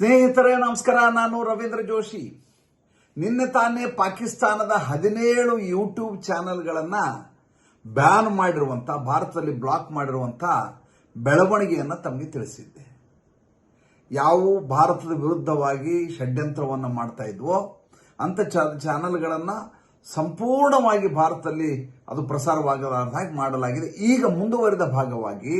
ಸ್ನೇಹಿತರೇ, ನಮಸ್ಕಾರ. ನಾನು ರವೀಂದ್ರ ಜೋಶಿ. ನಿನ್ನೆ ತಾನೇ ಪಾಕಿಸ್ತಾನದ ಹದಿನೇಳು ಯೂಟ್ಯೂಬ್ ಚಾನೆಲ್ಗಳನ್ನು ಬ್ಯಾನ್ ಮಾಡಿರುವಂಥ ಭಾರತದಲ್ಲಿ ಬ್ಲಾಕ್ ಮಾಡಿರುವಂಥ ಬೆಳವಣಿಗೆಯನ್ನು ತಮಗೆ ತಿಳಿಸಿದ್ದೆ. ಯಾವ ಭಾರತದ ವಿರುದ್ಧವಾಗಿ ಷಡ್ಯಂತ್ರವನ್ನು ಮಾಡ್ತಾ ಇದ್ವೋ ಅಂಥ ಚಾನೆಲ್ಗಳನ್ನು ಸಂಪೂರ್ಣವಾಗಿ ಭಾರತದಲ್ಲಿ ಅದು ಪ್ರಸಾರವಾಗಲಾರ್ದ ಹಾಗೆ ಮಾಡಲಾಗಿದೆ. ಈಗ ಮುಂದುವರಿದ ಭಾಗವಾಗಿ,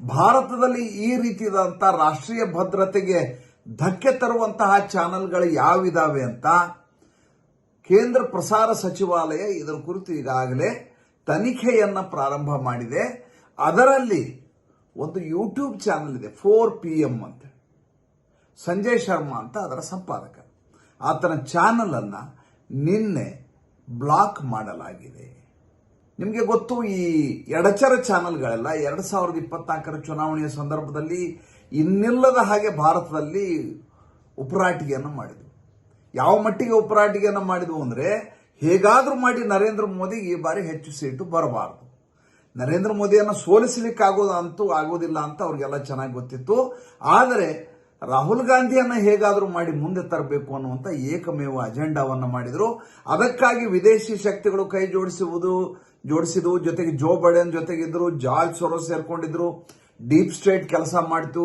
ಭಾರತದಲ್ಲಿ ಈ ರೀತಿಯಾದಂಥ ರಾಷ್ಟ್ರೀಯ ಭದ್ರತೆಗೆ ಧಕ್ಕೆ ತರುವಂತಹ ಚಾನೆಲ್ಗಳು ಯಾವಿದಾವೆ ಅಂತ ಕೇಂದ್ರ ಪ್ರಸಾರ ಸಚಿವಾಲಯ ಇದರ ಕುರಿತು ಈಗಾಗಲೇ ತನಿಖೆಯನ್ನು ಪ್ರಾರಂಭ ಮಾಡಿದೆ. ಅದರಲ್ಲಿ ಒಂದು ಯೂಟ್ಯೂಬ್ ಚಾನೆಲ್ ಇದೆ ಫೋರ್ ಪಿ ಎಂ ಅಂತ. ಸಂಜಯ್ ಶರ್ಮಾ ಅಂತ ಅದರ ಸಂಪಾದಕ. ಆತನ ಚಾನಲನ್ನು ನಿನ್ನೆ ಬ್ಲಾಕ್ ಮಾಡಲಾಗಿದೆ. ನಿಮಗೆ ಗೊತ್ತು, ಈ ಎಡಚರ ಚಾನೆಲ್ಗಳೆಲ್ಲ ಎರಡು ಸಾವಿರದ ಇಪ್ಪತ್ನಾಲ್ಕರ ಚುನಾವಣೆಯ ಸಂದರ್ಭದಲ್ಲಿ ಇನ್ನಿಲ್ಲದ ಹಾಗೆ ಭಾರತದಲ್ಲಿ ಉಪರಾಟಿಗೆಯನ್ನು ಮಾಡಿದ್ವು. ಯಾವ ಮಟ್ಟಿಗೆ ಉಪರಾಟಿಗೆಯನ್ನು ಮಾಡಿದ್ವು ಅಂದರೆ, ಹೇಗಾದರೂ ಮಾಡಿ ನರೇಂದ್ರ ಮೋದಿ ಈ ಬಾರಿ ಹೆಚ್ಚು ಸೀಟು ಬರಬಾರದು. ನರೇಂದ್ರ ಮೋದಿಯನ್ನು ಸೋಲಿಸಲಿಕ್ಕಾಗೋದು ಅಂತೂ ಆಗೋದಿಲ್ಲ ಅಂತ ಅವ್ರಿಗೆಲ್ಲ ಚೆನ್ನಾಗಿ ಗೊತ್ತಿತ್ತು. ಆದರೆ, ರಾಹುಲ್ ಗಾಂಧಿಯನ್ನ ಹೇಗಾದರೂ ಮಾಡಿ ಮುಂದೆ ತರಬೇಕು ಅನ್ನುವಂಥ ಏಕಮೇವ ಅಜೆಂಡಾವನ್ನು ಮಾಡಿದರು. ಅದಕ್ಕಾಗಿ ವಿದೇಶಿ ಶಕ್ತಿಗಳು ಕೈ ಜೋಡಿಸುವುದು, ಜೋಡಿಸಿದವು. ಜೊತೆಗೆ ಜೋ ಬೈಡನ್ ಜೊತೆಗಿದ್ರು, ಜಾರ್ಜ್ ಸೊರೋ ಸೇರ್ಕೊಂಡಿದ್ರು. ಡೀಪ್ ಸ್ಟೇಟ್ ಕೆಲಸ ಮಾಡಿತು.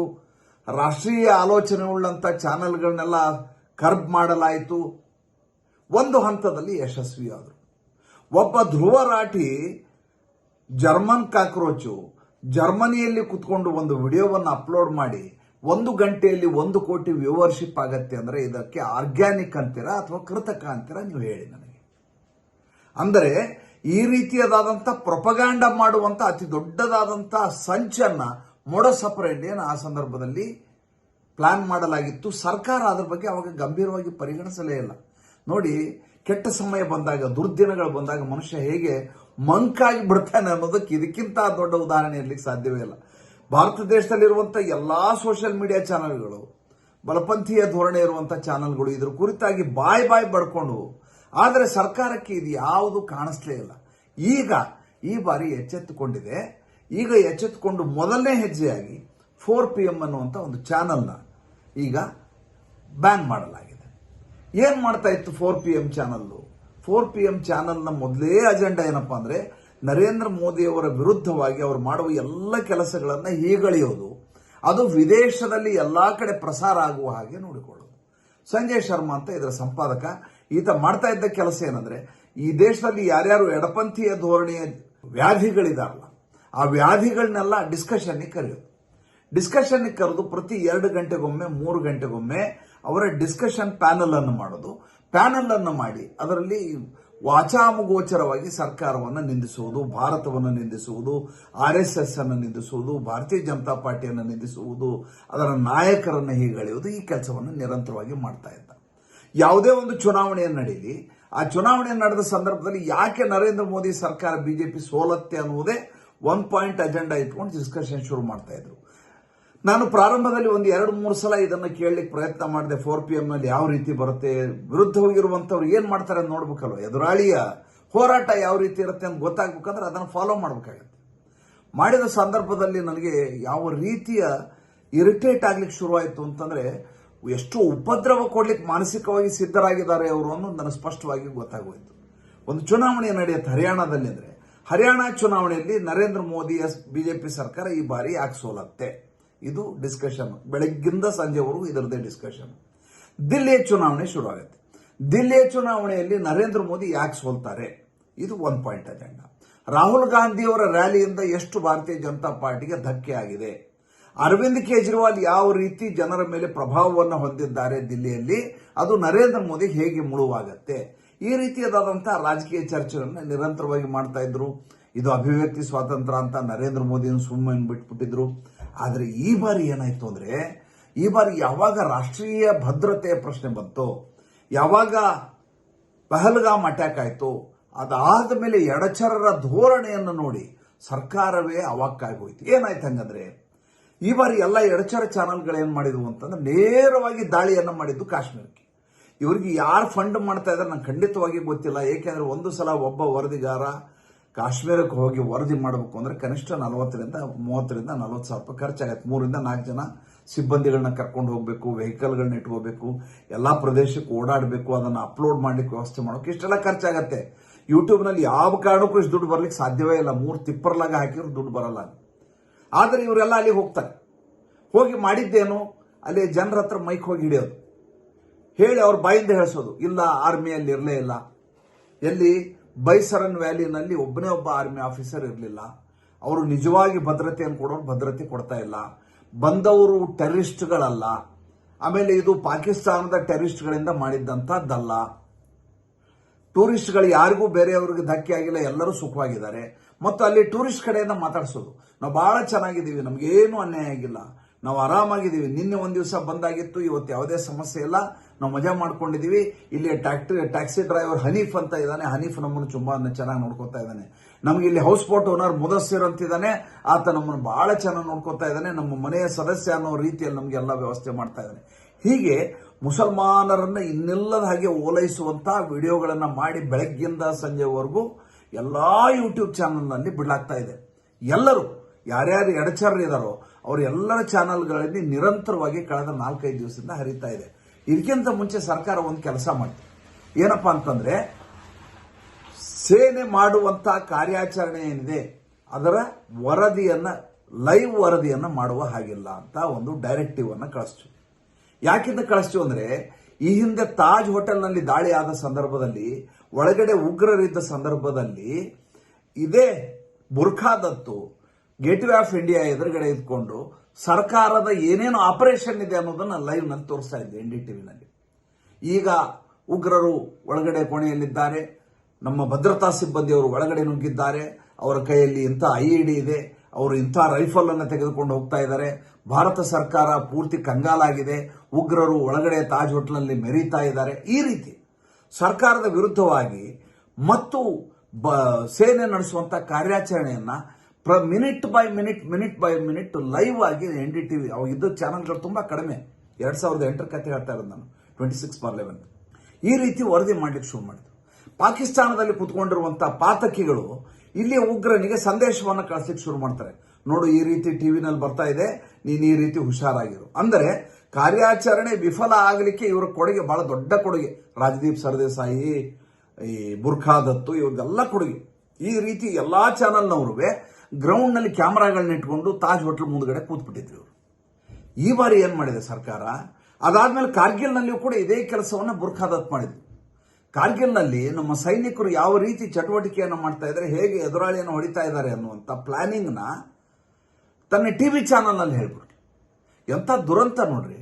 ರಾಷ್ಟ್ರೀಯ ಆಲೋಚನೆ ಉಳ್ಳಂತ ಚಾನೆಲ್ಗಳನ್ನೆಲ್ಲ ಕರ್ಬ್ ಮಾಡಲಾಯಿತು. ಒಂದು ಹಂತದಲ್ಲಿ ಯಶಸ್ವಿಯಾದರು. ಒಬ್ಬ ಧ್ರುವ ರಾಠಿ ಜರ್ಮನ್ ಕಾಕ್ರೋಚು ಜರ್ಮನಿಯಲ್ಲಿ ಕುತ್ಕೊಂಡು ಒಂದು ವಿಡಿಯೋವನ್ನು ಅಪ್ಲೋಡ್ ಮಾಡಿ ಒಂದು ಗಂಟೆಯಲ್ಲಿ ಒಂದು ಕೋಟಿ ವ್ಯೂವರ್ಶಿಪ್ ಆಗತ್ತೆ ಅಂದರೆ ಇದಕ್ಕೆ ಆರ್ಗ್ಯಾನಿಕ್ ಅಂತೀರಾ ಅಥವಾ ಕೃತಕ ಅಂತೀರಾ ನೀವು ಹೇಳಿ ನನಗೆ. ಅಂದರೆ ಈ ರೀತಿಯದಾದಂಥ ಪ್ರೊಪಗಾಂಡ ಮಾಡುವಂತ ಅತಿ ದೊಡ್ಡದಾದಂಥ ಸಂಚನ್ನ ಮೊಡಸ್ ಅಪರೆಂಡಿಯನ್ ಆ ಸಂದರ್ಭದಲ್ಲಿ ಪ್ಲಾನ್ ಮಾಡಲಾಗಿತ್ತು. ಸರ್ಕಾರ ಅದರ ಬಗ್ಗೆ ಅವಾಗ ಗಂಭೀರವಾಗಿ ಪರಿಗಣಿಸಲೇ ಇಲ್ಲ. ನೋಡಿ, ಕೆಟ್ಟ ಸಮಯ ಬಂದಾಗ, ದುರ್ದಿನಗಳು ಬಂದಾಗ ಮನುಷ್ಯ ಹೇಗೆ ಮಂಕಾಗಿ ಬಿಡ್ತಾನೆ ಅನ್ನೋದಕ್ಕೆ ಇದಕ್ಕಿಂತ ದೊಡ್ಡ ಉದಾಹರಣೆ ಇರಲಿಕ್ಕೆ ಸಾಧ್ಯವೇ ಇಲ್ಲ. ಭಾರತ ದೇಶದಲ್ಲಿರುವಂಥ ಎಲ್ಲಾ ಸೋಷಿಯಲ್ ಮೀಡಿಯಾ ಚಾನೆಲ್ಗಳು ಬಲಪಂಥೀಯ ಧೋರಣೆ ಇರುವಂಥ ಚಾನೆಲ್ಗಳು ಇದ್ರ ಕುರಿತಾಗಿ ಬಾಯ್ ಬಾಯ್ ಬಡ್ಕೊಂಡು, ಆದರೆ ಸರ್ಕಾರಕ್ಕೆ ಇದು ಯಾವುದು ಕಾಣಿಸ್ಲೇ ಇಲ್ಲ. ಈಗ ಈ ಬಾರಿ ಎಚ್ಚೆತ್ತುಕೊಂಡಿದೆ. ಈಗ ಎಚ್ಚೆತ್ತುಕೊಂಡು ಮೊದಲನೇ ಹೆಜ್ಜೆಯಾಗಿ ಫೋರ್ ಪಿ ಎಂ ಅನ್ನುವಂಥ ಒಂದು ಚಾನಲ್ನ ಈಗ ಬ್ಯಾನ್ ಮಾಡಲಾಗಿದೆ. ಏನು ಮಾಡ್ತಾ ಇತ್ತು ಫೋರ್ ಪಿ ಎಂ ಚಾನಲ್ಲು ಫೋರ್ ಪಿ ಎಂ ಚಾನಲ್ನ ಮೊದಲೇ ಅಜೆಂಡಾ ಏನಪ್ಪಾ ಅಂದರೆ ನರೇಂದ್ರ ಮೋದಿಯವರ ವಿರುದ್ಧವಾಗಿ ಅವರು ಮಾಡುವ ಎಲ್ಲ ಕೆಲಸಗಳನ್ನು ಹೀಗಳೆಯೋದು. ಅದು ವಿದೇಶದಲ್ಲಿ ಎಲ್ಲಾ ಕಡೆ ಪ್ರಸಾರ ಆಗುವ ಹಾಗೆ ನೋಡಿಕೊಳ್ಳೋದು. ಸಂಜಯ್ ಶರ್ಮಾ ಅಂತ ಇದರ ಸಂಪಾದಕ, ಈತ ಮಾಡ್ತಾ ಇದ್ದ ಕೆಲಸ ಏನಂದ್ರೆ ಈ ದೇಶದಲ್ಲಿ ಯಾರ್ಯಾರು ಎಡಪಂಥೀಯ ಧೋರಣೆಯ ವ್ಯಾಧಿಗಳಿದಾರಲ್ಲ, ಆ ವ್ಯಾಧಿಗಳನ್ನೆಲ್ಲ ಡಿಸ್ಕಷನ್ಗೆ ಕರೆಯೋದು. ಡಿಸ್ಕಷನ್ ಕರೆದು ಪ್ರತಿ ಎರಡು ಗಂಟೆಗೊಮ್ಮೆ, ಮೂರು ಗಂಟೆಗೊಮ್ಮೆ ಅವರ ಡಿಸ್ಕಷನ್ ಪ್ಯಾನಲ್ ಅನ್ನು ಮಾಡೋದು. ಪ್ಯಾನಲ್ ಅನ್ನು ಮಾಡಿ, ಅದರಲ್ಲಿ ವಾಚಾಮಗೋಚರವಾಗಿ ಸರ್ಕಾರವನ್ನು ನಿಂದಿಸುವುದು, ಭಾರತವನ್ನು ನಿಂದಿಸುವುದು, ಆರ್ ಎಸ್ ಎಸ್ ಅನ್ನು ನಿಂದಿಸುವುದು, ಭಾರತೀಯ ಜನತಾ ಪಾರ್ಟಿಯನ್ನು ನಿಂದಿಸುವುದು, ಅದರ ನಾಯಕರನ್ನು ಹೀಗಳೆಯುವುದು ಈ ಕೆಲಸವನ್ನು ನಿರಂತರವಾಗಿ ಮಾಡ್ತಾ ಇದ್ದ. ಯಾವುದೇ ಒಂದು ಚುನಾವಣೆಯನ್ನು ನಡೀಲಿ ಆ ಚುನಾವಣೆ ನಡೆದ ಸಂದರ್ಭದಲ್ಲಿ ಯಾಕೆ ನರೇಂದ್ರ ಮೋದಿ ಸರ್ಕಾರ ಬಿಜೆಪಿ ಸೋಲತ್ತೆ ಅನ್ನುವುದೇ ಒನ್ ಪಾಯಿಂಟ್ ಅಜೆಂಡಾ ಇಟ್ಕೊಂಡು ಡಿಸ್ಕಷನ್ ಶುರು ಮಾಡ್ತಾ ಇದ್ರು. ನಾನು ಪ್ರಾರಂಭದಲ್ಲಿ ಒಂದು ಎರಡು ಮೂರು ಸಲ ಇದನ್ನು ಕೇಳಲಿಕ್ಕೆ ಪ್ರಯತ್ನ ಮಾಡಿದೆ. ಫೋರ್ ಪಿ ನಲ್ಲಿ ಯಾವ ರೀತಿ ಬರುತ್ತೆ ವಿರುದ್ಧ ಹೋಗಿರುವಂತವ್ರು ಏನ್ ಮಾಡ್ತಾರೆ ನೋಡ್ಬೇಕಲ್ವ? ಎದುರಾಳಿಯ ಹೋರಾಟ ಯಾವ ರೀತಿ ಇರುತ್ತೆ ಅಂತ ಗೊತ್ತಾಗಬೇಕಂದ್ರೆ ಅದನ್ನು ಫಾಲೋ ಮಾಡಬೇಕಾಗತ್ತೆ. ಮಾಡಿದ ಸಂದರ್ಭದಲ್ಲಿ ನನಗೆ ಯಾವ ರೀತಿಯ ಇರಿಟೇಟ್ ಆಗ್ಲಿಕ್ಕೆ ಶುರುವಾಯಿತು ಅಂತಂದ್ರೆ ಎಷ್ಟು ಉಪದ್ರವ ಕೊಡ್ಲಿಕ್ಕೆ ಮಾನಸಿಕವಾಗಿ ಸಿದ್ಧರಾಗಿದ್ದಾರೆ ಅವರು ಅನ್ನೋದು ನನಗೆ ಸ್ಪಷ್ಟವಾಗಿ ಗೊತ್ತಾಗೋಯ್ತು. ಒಂದು ಚುನಾವಣೆ ನಡೆಯುತ್ತೆ ಹರಿಯಾಣದಲ್ಲಿ ಅಂದ್ರೆ, ಹರಿಯಾಣ ಚುನಾವಣೆಯಲ್ಲಿ ನರೇಂದ್ರ ಮೋದಿ, ಎಸ್, ಬಿಜೆಪಿ ಸರ್ಕಾರ ಈ ಬಾರಿ ಯಾಕೆ ಸೋಲತ್ತೆ? ಇದು ಡಿಸ್ಕಷನ್ ಬೆಳಗ್ಗಿಂದ ಸಂಜೆವರೆಗೂ ಇದರದೇ ಡಿಸ್ಕಷನ್ ದಿಲ್ಲಿಯ ಚುನಾವಣೆ ಶುರುವಾಗುತ್ತೆ. ದಿಲ್ಲಿಯ ಚುನಾವಣೆಯಲ್ಲಿ ನರೇಂದ್ರ ಮೋದಿ ಯಾಕೆ ಸೋಲ್ತಾರೆ? ಇದು ಒನ್ ಪಾಯಿಂಟ್ ಅಜೆಂಡಾ ರಾಹುಲ್ ಗಾಂಧಿಯವರ ರ್ಯಾಲಿಯಿಂದ ಎಷ್ಟು ಭಾರತೀಯ ಜನತಾ ಪಾರ್ಟಿಗೆ ಧಕ್ಕೆ ಆಗಿದೆ? ಅರವಿಂದ್ ಕೇಜ್ರಿವಾಲ್ ಯಾವ ರೀತಿ ಜನರ ಮೇಲೆ ಪ್ರಭಾವವನ್ನು ಹೊಂದಿದ್ದಾರೆ ದಿಲ್ಲಿಯಲ್ಲಿ, ಅದು ನರೇಂದ್ರ ಮೋದಿ ಹೇಗೆ ಮುಳುವಾಗತ್ತೆ? ಈ ರೀತಿಯಾದಂತಹ ರಾಜಕೀಯ ಚರ್ಚೆಯನ್ನು ನಿರಂತರವಾಗಿ ಮಾಡ್ತಾ ಇದ್ರು. ಇದು ಅಭಿವ್ಯಕ್ತಿ ಸ್ವಾತಂತ್ರ್ಯ ಅಂತ ನರೇಂದ್ರ ಮೋದಿಯನ್ನು ಸುಮ್ಮನೆ ಬಿಟ್ಬಿಟ್ಟಿದ್ರು. ಆದರೆ ಈ ಬಾರಿ ಏನಾಯ್ತು ಅಂದ್ರೆ, ಈ ಬಾರಿ ಯಾವಾಗ ರಾಷ್ಟ್ರೀಯ ಭದ್ರತೆಯ ಪ್ರಶ್ನೆ ಬಂತು, ಯಾವಾಗ ಪಹಲ್ಗಾಮ್ ಅಟ್ಯಾಕ್ ಆಯ್ತು ಅದಾದ ಮೇಲೆ ಎಡಚರರ ಧೋರಣೆಯನ್ನು ನೋಡಿ ಸರ್ಕಾರವೇ ಅವಾಕ್ಕಾಗಿ ಹೋಯ್ತು. ಏನಾಯ್ತು ಹಂಗಂದ್ರೆ ಈ ಬಾರಿ ಎಲ್ಲ ಎಡಚರ ಚಾನೆಲ್ಗಳು ಏನ್ ಮಾಡಿದ್ವು ಅಂತಂದ್ರೆ ನೇರವಾಗಿ ದಾಳಿಯನ್ನು ಮಾಡಿದ್ದು ಕಾಶ್ಮೀರಕ್ಕೆ. ಇವರಿಗೆ ಯಾರು ಫಂಡ್ ಮಾಡ್ತಾ ಇದ್ದಾರೆ ನಂಗೆ ಖಂಡಿತವಾಗಿ ಗೊತ್ತಿಲ್ಲ. ಏಕೆಂದರೆ ಒಂದು ಸಲ ಒಬ್ಬ ವರದಿಗಾರ ಕಾಶ್ಮೀರಕ್ಕೆ ಹೋಗಿ ವರದಿ ಮಾಡಬೇಕು ಅಂದ್ರೆ ಕನಿಷ್ಠ ನಲವತ್ತರಿಂದ ಮೂವತ್ತರಿಂದ ನಲವತ್ತು ಸಾವಿರ ರೂಪಾಯಿ ಖರ್ಚಾಗತ್ತೆ. ಮೂರಿಂದ ನಾಲ್ಕು ಜನ ಸಿಬ್ಬಂದಿಗಳನ್ನ ಕರ್ಕೊಂಡು ಹೋಗಬೇಕು ವೆಹಿಕಲ್ಗಳನ್ನ ಇಟ್ಕೋಬೇಕು, ಎಲ್ಲಾ ಪ್ರದೇಶಕ್ಕೆ ಓಡಾಡಬೇಕು, ಅದನ್ನ ಅಪ್ಲೋಡ್ ಮಾಡ್ಲಿಕ್ಕೆ ವ್ಯವಸ್ಥೆ ಮಾಡೋಕೆ ಇಷ್ಟೆಲ್ಲ ಖರ್ಚಾಗತ್ತೆ. ಯೂಟ್ಯೂಬ್ನಲ್ಲಿ ಯಾವ ಕಾರಣಕ್ಕೂ ಇಷ್ಟು ದುಡ್ಡು ಬರಲಿಕ್ಕೆ ಸಾಧ್ಯವೇ ಇಲ್ಲ. ಮೂರು ತಿಪ್ಪರ್ಲಾಗ ಹಾಕಿದ್ರು ದುಡ್ಡು ಬರಲ್ಲ. ಆದರೆ ಇವರೆಲ್ಲ ಅಲ್ಲಿ ಹೋಗ್ತಾರೆ. ಹೋಗಿ ಮಾಡಿದ್ದೇನು? ಅಲ್ಲಿ ಜನರ ಹತ್ರ ಮೈಕ್ ಹೋಗಿ ಹಿಡಿಯೋದು. ಹೇಳಿ ಅವ್ರ ಬಾಯಿಂದ ಹೇಳಿಸೋದು. ಇಲ್ಲ, ಆರ್ಮಿಯಲ್ಲಿ ಇರಲೇ ಇಲ್ಲ. ಎಲ್ಲಿ ಬೈಸರನ್ ವ್ಯಾಲಿನಲ್ಲಿ ಒಬ್ಬನೇ ಒಬ್ಬ ಆರ್ಮಿ ಆಫೀಸರ್ ಇರಲಿಲ್ಲ. ಅವರು ನಿಜವಾಗಿ ಭದ್ರತೆಯನ್ನು ಕೊಡೋರು ಭದ್ರತೆ ಕೊಡ್ತಾ ಇಲ್ಲ. ಬಂದವರು ಟೆರರಿಸ್ಟ್ಗಳಲ್ಲ. ಆಮೇಲೆ ಇದು ಪಾಕಿಸ್ತಾನದ ಟೆರರಿಸ್ಟ್ಗಳಿಂದ ಮಾಡಿದ್ದಂಥದ್ದಲ್ಲ ಟೂರಿಸ್ಟ್ಗಳು ಯಾರಿಗೂ ಬೇರೆಯವ್ರಿಗೆ ಧಕ್ಕೆ ಆಗಿಲ್ಲ, ಎಲ್ಲರೂ ಸುಖವಾಗಿದ್ದಾರೆ. ಮತ್ತು ಅಲ್ಲಿ ಟೂರಿಸ್ಟ್ ಕಡೆಯಿಂದ ಮಾತಾಡಿಸೋದು. ನಾವು ಬಹಳ ಚೆನ್ನಾಗಿದ್ದೀವಿ ನಮಗೇನು ಅನ್ಯಾಯ ಆಗಿಲ್ಲ. ನಾವು ಆರಾಮಾಗಿದ್ದೀವಿ. ನಿನ್ನೆ ಒಂದು ದಿವಸ ಬಂದಾಗಿತ್ತು, ಇವತ್ತು ಯಾವುದೇ ಸಮಸ್ಯೆ ಇಲ್ಲ. ನಾವು ಮಜಾ ಮಾಡ್ಕೊಂಡಿದ್ದೀವಿ. ಇಲ್ಲಿ ಟ್ಯಾಕ್ಟ್ರಿ, ಟ್ಯಾಕ್ಸಿ ಡ್ರೈವರ್ ಹನೀಫ್ ಅಂತ ಇದ್ದಾನೆ. ಹನೀಫ್ ನಮ್ಮನ್ನು ತುಂಬಾ ಚೆನ್ನಾಗಿ ನೋಡ್ಕೊತಾ ಇದ್ದಾನೆ. ನಮಗೆ ಇಲ್ಲಿ ಹೌಸ್ ಬೋಟ್ ಓನರ್ ಮುದಸ್ಸಿರ್ ಅಂತಿದ್ದಾನೆ ಆತ ನಮ್ಮನ್ನು ಬಹಳ ಚೆನ್ನಾಗಿ ನೋಡ್ಕೊತಾ ಇದ್ದಾನೆ. ನಮ್ಮ ಮನೆಯ ಸದಸ್ಯ ಅನ್ನೋ ರೀತಿಯಲ್ಲಿ ನಮಗೆಲ್ಲ ವ್ಯವಸ್ಥೆ ಮಾಡ್ತಾ ಇದ್ದಾನೆ. ಹೀಗೆ ಮುಸಲ್ಮಾನರನ್ನ ಇನ್ನಿಲ್ಲದ ಹಾಗೆ ಓಲೈಸುವಂತ ವಿಡಿಯೋಗಳನ್ನ ಮಾಡಿ ಬೆಳಗ್ಗಿಂದ ಸಂಜೆವರೆಗೂ ಎಲ್ಲಾ ಯೂಟ್ಯೂಬ್ ಚಾನಲ್ನಲ್ಲಿ ಬಿಡಲಾಗ್ತಾ ಇದೆ. ಎಲ್ಲರೂ, ಯಾರ್ಯಾರು ಎಡಚರ್ರು ಇದಾರೋ, ಅವ್ರ ಎಲ್ಲರ ಚಾನಲ್ಗಳಲ್ಲಿ ನಿರಂತರವಾಗಿ ಕಳೆದ ನಾಲ್ಕೈದು ದಿವಸದಿಂದ ಹರಿತಾ ಇದೆ. ಇದಕ್ಕಿಂತ ಮುಂಚೆ ಸರ್ಕಾರ ಒಂದು ಕೆಲಸ ಮಾಡಿತು. ಏನಪ್ಪಾ ಅಂತಂದ್ರೆ, ಸೇನೆ ಮಾಡುವಂತ ಕಾರ್ಯಾಚರಣೆ ಏನಿದೆ, ಅದರ ವರದಿಯನ್ನ, ಲೈವ್ ವರದಿಯನ್ನ ಮಾಡುವ ಹಾಗಿಲ್ಲ ಅಂತ ಒಂದು ಡೈರೆಕ್ಟಿವ್ ಅನ್ನ ಕಳಿಸ್ತು. ಯಾಕಿಂದ ಕಳಿಸ್ತು ಅಂದ್ರೆ, ಈ ಹಿಂದೆ ತಾಜ್ ಹೋಟೆಲ್ನಲ್ಲಿ ದಾಳಿ ಆದ ಸಂದರ್ಭದಲ್ಲಿ, ಒಳಗಡೆ ಉಗ್ರರಿದ್ದ ಸಂದರ್ಭದಲ್ಲಿ ಇದೇ ಬುರ್ಖಾದತ್ತು, ಗೇಟ್ವೇ ಆಫ್ ಇಂಡಿಯಾ ಎದುರುಗಡೆ ಇದ್ಕೊಂಡು ಸರ್ಕಾರದ ಏನೇನು ಆಪರೇಷನ್ ಇದೆ ಅನ್ನೋದನ್ನ ಲೈವ್ನಲ್ಲಿ ತೋರಿಸ್ತಾ ಇದ್ದೆ ಎನ್ ಡಿ ಟಿವಿನಲ್ಲಿ ಈಗ ಉಗ್ರರು ಒಳಗಡೆ ಕೋಣೆಯಲ್ಲಿದ್ದಾರೆ, ನಮ್ಮ ಭದ್ರತಾ ಸಿಬ್ಬಂದಿಯವರು ಒಳಗಡೆ ನುಗ್ಗಿದ್ದಾರೆ, ಅವರ ಕೈಯಲ್ಲಿ ಇಂಥ ಐ ಡಿ ಇದೆ ಅವರು ಇಂಥ ರೈಫಲ್ ಅನ್ನು ತೆಗೆದುಕೊಂಡು ಹೋಗ್ತಾ ಇದ್ದಾರೆ. ಭಾರತ ಸರ್ಕಾರ ಪೂರ್ತಿ ಕಂಗಾಲಾಗಿದೆ. ಉಗ್ರರು ಒಳಗಡೆ ತಾಜ್ ಹೋಟ್ಲಲ್ಲಿ ಮೆರೀತಾ ಇದ್ದಾರೆ. ಈ ರೀತಿ ಸರ್ಕಾರದ ವಿರುದ್ಧವಾಗಿ ಮತ್ತು ಬ- ಸೇನೆ ನಡೆಸುವಂಥ ಕಾರ್ಯಾಚರಣೆಯನ್ನು ಪ್ರ, minute by minute minute by minute live ಆಗಿ ಎನ್ ಡಿ ಟಿವಿ ಅವಾಗ ಇದ್ದ ಚಾನಲ್ಗಳು ತುಂಬಾ ಕಡಿಮೆ. ಎರಡು ಸಾವಿರದ ಎಂಟರ ಕತೆ ಹೇಳ್ತಾ ಇರೋದು ನಾನು. ಟ್ವೆಂಟಿ ಸಿಕ್ಸ್ ಬಾರ್ ಲೆವೆನ್ ಈ ರೀತಿ ವರದಿ ಮಾಡ್ಲಿಕ್ಕೆ ಶುರು ಮಾಡಿದ್ರು. ಪಾಕಿಸ್ತಾನದಲ್ಲಿ ಕುತ್ಕೊಂಡಿರುವಂತಹ ಪಾತಕಿಗಳು ಇಲ್ಲಿ ಉಗ್ರನಿಗೆ ಸಂದೇಶವನ್ನು ಕಳಿಸ್ಲಿಕ್ಕೆ ಶುರು ಮಾಡ್ತಾರೆ. ನೋಡು, ಈ ರೀತಿ ಟಿವಿನಲ್ಲಿ ಬರ್ತಾ ಇದೆ, ನೀನು ಈ ರೀತಿ ಹುಷಾರಾಗಿರು. ಅಂದರೆ, ಕಾರ್ಯಾಚರಣೆ ವಿಫಲ ಆಗಲಿಕ್ಕೆ ಇವರ ಕೊಡುಗೆ ಬಹಳ ದೊಡ್ಡ ಕೊಡುಗೆ. ರಾಜದೀಪ್ ಸರ್ದೇಸಾಯಿ, ಈ ಬುರ್ಖಾ ದತ್ತು, ಇವ್ರಿಗೆಲ್ಲ ಕೊಡುಗೆ. ಈ ರೀತಿ ಎಲ್ಲಾ ಚಾನಲ್ನವರು ಗ್ರೌಂಡ್ನಲ್ಲಿ ಕ್ಯಾಮರಾಗಳನ್ನ ಇಟ್ಕೊಂಡು ತಾಜ್ ಹೋಟ್ಲ್ ಮುಂದ್ಗಡೆ ಕೂತ್ಬಿಟ್ಟಿದ್ರು ಇವರು. ಈ ಬಾರಿ ಏನು ಮಾಡಿದೆ ಸರ್ಕಾರ? ಅದಾದ್ಮೇಲೆ ಕಾರ್ಗಿಲ್ನಲ್ಲಿಯೂ ಕೂಡ ಇದೇ ಕೆಲಸವನ್ನ ಬುರ್ಖಾದತ್ ಮಾಡಿದ್ರು. ಕಾರ್ಗಿಲ್ನಲ್ಲಿ ನಮ್ಮ ಸೈನಿಕರು ಯಾವ ರೀತಿ ಚಟುವಟಿಕೆಯನ್ನು ಮಾಡ್ತಾ ಇದ್ದಾರೆ, ಹೇಗೆ ಎದುರಾಳಿಯನ್ನು ಹೊಡಿತಾ ಇದ್ದಾರೆ ಅನ್ನುವಂಥ ಪ್ಲಾನಿಂಗ್ನ ತನ್ನ ಟಿವಿ ಚಾನಲ್ನಲ್ಲಿ ಹೇಳ್ಬಿಟ್ರು. ಎಂಥ ದುರಂತ ನೋಡ್ರಿ.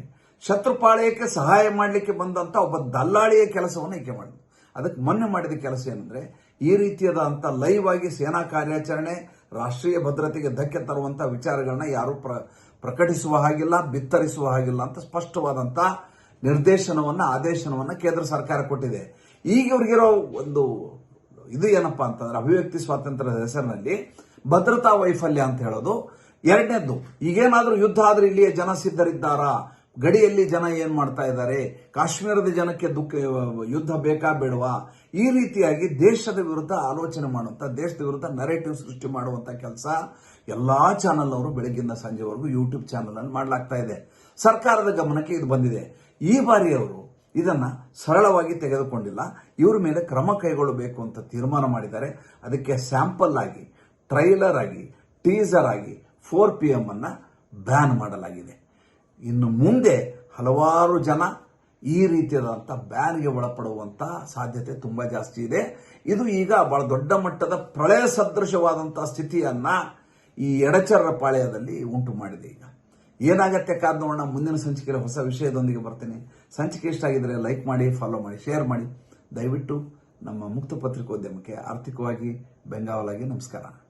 ಶತ್ರುಪಾಳಯಕ್ಕೆ ಸಹಾಯ ಮಾಡಲಿಕ್ಕೆ ಬಂದಂತ ಒಬ್ಬ ದಲ್ಲಾಳಿಯ ಕೆಲಸವನ್ನು ಈಕೆ ಮಾಡಿದ್ರು ಅದಕ್ಕೆ ಮೊನ್ನೆ ಮಾಡಿದ ಕೆಲಸ ಏನಂದ್ರೆ, ಈ ರೀತಿಯಾದಂಥ ಲೈವ್ ಆಗಿ ಸೇನಾ ಕಾರ್ಯಾಚರಣೆ, ರಾಷ್ಟ್ರೀಯ ಭದ್ರತೆಗೆ ಧಕ್ಕೆ ತರುವಂಥ ವಿಚಾರಗಳನ್ನ ಯಾರು ಪ್ರ, ಪ್ರಕಟಿಸುವ ಹಾಗಿಲ್ಲ, ಬಿತ್ತರಿಸುವ ಹಾಗಿಲ್ಲ ಅಂತ ಸ್ಪಷ್ಟವಾದಂತ ನಿರ್ದೇಶನವನ್ನ, ಆದೇಶನವನ್ನ ಕೇಂದ್ರ ಸರ್ಕಾರ ಕೊಟ್ಟಿದೆ. ಈಗ ಇವ್ರಿಗಿರೋ ಒಂದು ಇದು ಏನಪ್ಪಾ ಅಂತಂದ್ರೆ ಅಭಿವ್ಯಕ್ತಿ ಸ್ವಾತಂತ್ರ್ಯದ ಹೆಸರಿನಲ್ಲಿ ಭದ್ರತಾ ವೈಫಲ್ಯ ಅಂತ ಹೇಳೋದು ಎರಡನೇದ್ದು. ಈಗೇನಾದ್ರೂ ಯುದ್ಧ ಆದ್ರೆ ಇಲ್ಲಿಯೇ ಜನ ಸಿದ್ಧರಿದ್ದಾರಾ? ಗಡಿಯಲ್ಲಿ ಜನ ಏನ್ ಮಾಡ್ತಾ ಇದ್ದಾರೆ? ಕಾಶ್ಮೀರದ ಜನಕ್ಕೆ ದುಃಖ, ಯುದ್ಧ ಬೇಕಾ ಬೇಡವಾ? ಈ ರೀತಿಯಾಗಿ ದೇಶದ ವಿರುದ್ಧ ಆಲೋಚನೆ ಮಾಡುವಂತ, ದೇಶದ ವಿರುದ್ಧ ನರೇಟಿವ್ ಸೃಷ್ಟಿ ಮಾಡುವಂತ ಕೆಲಸ ಎಲ್ಲಾ ಚಾನೆಲ್ ಅವರು ಬೆಳಗ್ಗಿಂದ ಸಂಜೆವರೆಗೂ ಯೂಟ್ಯೂಬ್ ಚಾನೆಲ್ ಅಲ್ಲಿ ಮಾಡಲಾಗ್ತಾ ಇದೆ. ಸರ್ಕಾರದ ಗಮನಕ್ಕೆ ಇದು ಬಂದಿದೆ. ಈ ಬಾರಿ ಅವರು ಇದನ್ನ ಸರಳವಾಗಿ ತೆಗೆದುಕೊಂಡಿಲ್ಲ. ಇವ್ರ ಮೇಲೆ ಕ್ರಮ ಕೈಗೊಳ್ಳಬೇಕು ಅಂತ ತೀರ್ಮಾನ ಮಾಡಿದ್ದಾರೆ. ಅದಕ್ಕೆ ಸ್ಯಾಂಪಲ್ ಆಗಿ, ಟ್ರೈಲರ್ ಆಗಿ, ಟೀಸರ್ ಆಗಿ ಫೋರ್ ಪಿ ಎಮ್ಮನ್ನು ಅನ್ನ ಬ್ಯಾನ್ ಮಾಡಲಾಗಿದೆ. ಇನ್ನು ಮುಂದೆ ಹಲವಾರು ಜನ ಈ ರೀತಿಯಾದಂಥ ಬ್ಯಾನ್ಗೆ ಒಳಪಡುವಂಥ ಸಾಧ್ಯತೆ ತುಂಬಾ ಜಾಸ್ತಿ ಇದೆ. ಇದು ಈಗ ಬಹಳ ದೊಡ್ಡ ಮಟ್ಟದ ಪ್ರಳಯ ಸದೃಶವಾದಂಥ ಸ್ಥಿತಿಯನ್ನ ಈ ಎಡಚರರ ಪಾಳ್ಯದಲ್ಲಿ ಉಂಟು ಮಾಡಿದೆ ಈಗ. ಏನಾಗತ್ತೆ ಕಾದ್ ನೋಡೋಣ ಮುಂದಿನ ಸಂಚಿಕೆಯಲ್ಲಿ ಹೊಸ ವಿಷಯದೊಂದಿಗೆ ಬರ್ತೀನಿ. ಸಂಚಿಕೆ ಇಷ್ಟ ಆಗಿದ್ರೆ ಲೈಕ್ ಮಾಡಿ ಫಾಲೋ ಮಾಡಿ ಶೇರ್ ಮಾಡಿ. ದಯವಿಟ್ಟು ನಮ್ಮ ಮುಕ್ತ ಪತ್ರಿಕೋದ್ಯಮಕ್ಕೆ ಆರ್ಥಿಕವಾಗಿ ಬೆಂಗಾವಲಾಗಿ ನಮಸ್ಕಾರ.